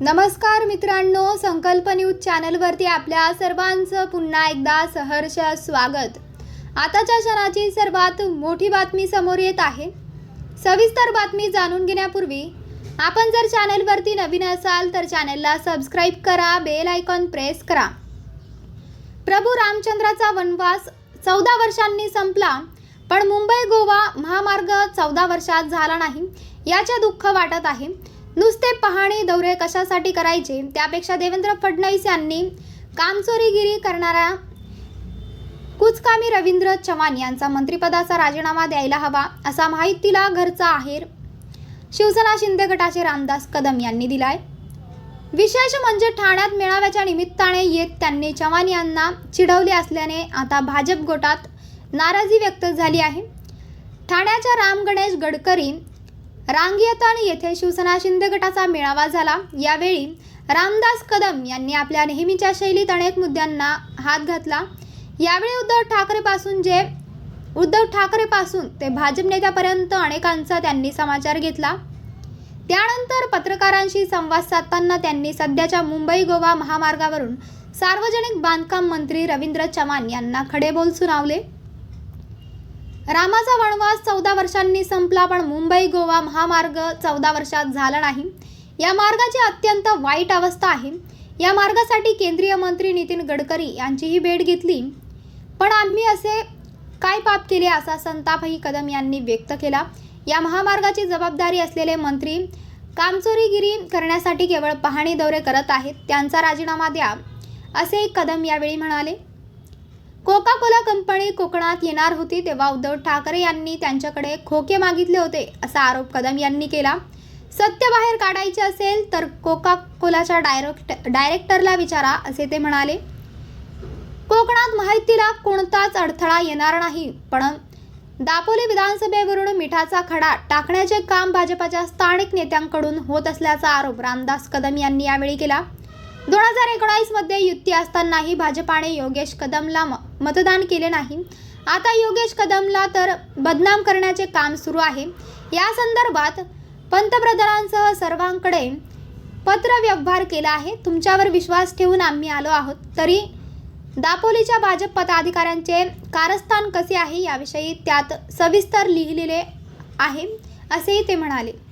नमस्कार मित्रांनो संकल्प न्यूज चॅनलवरती आपल्या सर्वांचं पुन्हा एकदा सहर्ष स्वागत. आताच्या क्षणाची सर्वात मोठी बातमी समोर येत आहे. सविस्तर बातमी जाणून घेण्यापूर्वी आपण जर चॅनलवरती नवीन असाल तर चॅनलला सबस्क्राईब करा बेल आयकॉन प्रेस करा. प्रभू रामचंद्राचा वनवास चौदा वर्षांनी संपला पण मुंबई गोवा महामार्ग चौदा वर्षात झाला नाही याचे दुःख वाटत आहे. नुसते पाहणी दौरे कशासाठी करायचे? त्यापेक्षा देवेंद्र फडणवीस यांनी कामचोरीगिरी करणाऱ्या कुचकामी रवींद्र चव्हाण यांचा मंत्रिपदाचा राजीनामा द्यायला हवा असा माहितीला घरचा आहेर शिवसेना शिंदे गटाचे रामदास कदम यांनी दिलाय. विशेष म्हणजे ठाण्यात मेळाव्याच्या निमित्ताने येत त्यांनी चव्हाण यांना चिडवले असल्याने आता भाजप गोटात नाराजी व्यक्त झाली आहे. ठाण्याच्या राम गणेश गडकरी रांगियतन येथे शिवसेना शिंदे गटाचा मेळावा झाला. यावेळी रामदास कदम यांनी आपल्या नेहमीच्या शैलीत अनेक मुद्द्यांना हात घातला. यावेळी उद्धव ठाकरेपासून जे उद्धव ठाकरेपासून ते भाजप नेत्यापर्यंत अनेकांचा त्यांनी समाचार घेतला. त्यानंतर पत्रकारांशी संवाद साधताना त्यांनी सध्याच्या मुंबई गोवा महामार्गावरून सार्वजनिक बांधकाम मंत्री रवींद्र चव्हाण यांना खडे बोल सुनावले. रामाचा वनवास चौदा वर्षांनी संपला पण मुंबई गोवा महामार्ग चौदा वर्षात झाला नाही. या मार्गाची अत्यंत वाईट अवस्था आहे. या मार्गासाठी केंद्रीय मंत्री नितीन गडकरी यांचीही भेट घेतली. पण आम्ही असे काय पाप केले असा संतापही कदम यांनी व्यक्त केला. या महामार्गाची जबाबदारी असलेले मंत्री कामचोरीगिरी करण्यासाठी केवळ पाहणी दौरे करत आहेत त्यांचा राजीनामा द्या असे कदम यावेळी म्हणाले. कोका कोला कंपनी कोकणात येणार होती तेव्हा उद्धव ठाकरे यांनी त्यांच्याकडे खोके मागितले होते असा आरोप कदम यांनी केला. सत्य बाहेर काढायचे असेल तर कोका कोलाच्या डायरेक्ट डायरेक्टरला विचारा असे ते म्हणाले. कोकणात माहितीला कोणताच अडथळा येणार नाही पण दापोली विधानसभेवरून मिठाचा खडा टाकण्याचे काम भाजपाच्या स्थानिक नेत्यांकडून होत असल्याचा आरोप रामदास कदम यांनी यावेळी केला. दोन हजार एकोणावीसमध्ये युती असतानाही भाजपाने योगेश कदमला म- मतदान केले नाही. आता योगेश कदमला तर बदनाम करण्याचे काम सुरू आहे. या संदर्भात पंतप्रधानांसह सर्वांकडे पत्र व्यवहार केला आहे. तुमच्यावर विश्वास ठेवून आम्ही आलो आहोत. तरी दापोलीच्या भाजप पदाधिकाऱ्यांचे कारस्थान कसे आहे याविषयी त्यात सविस्तर लिहिलेले आहे असेही ते म्हणाले.